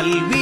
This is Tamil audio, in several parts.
Calví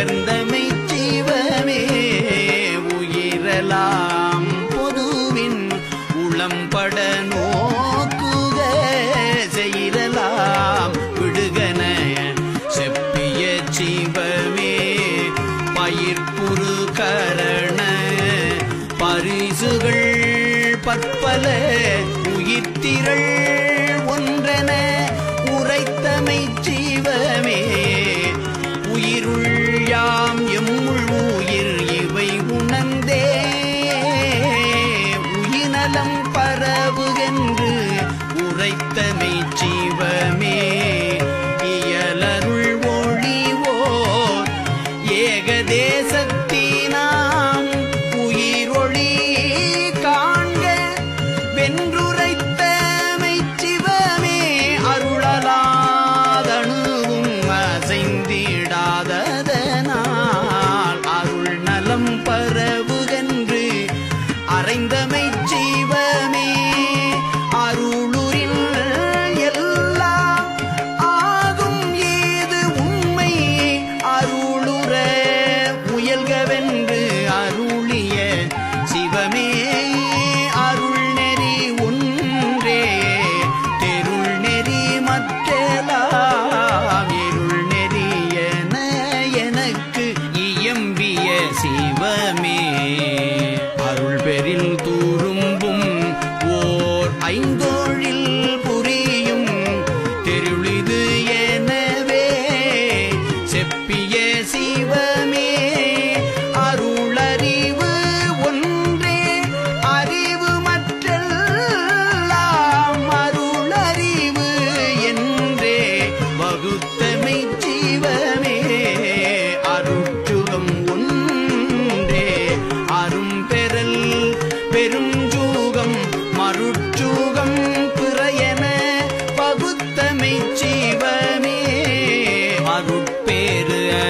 உயர்ந்தமை ஜீவமே உயிரலாம் பொதுவின் உளம்பட நோக்குக செய்தலாம் விடுகன செப்பிய ஜீவமே பயிர்ப்புரு கரண பரிசுகள் பற்பல உயிர்த்திரள்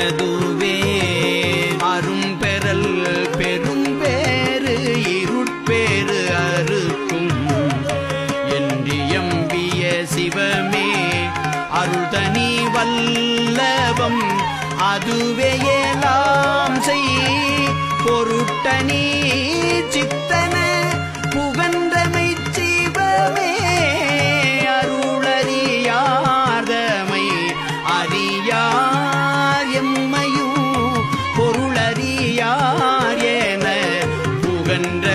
அறதுவே அரும் பெறல் பெரும் பேறு இருட்பேறு அறுக்கும். என்றியம்பிய சிவமே அருள்தனி வல்லவம் அதுவே எல்லாம் செய். பொருட்டனி and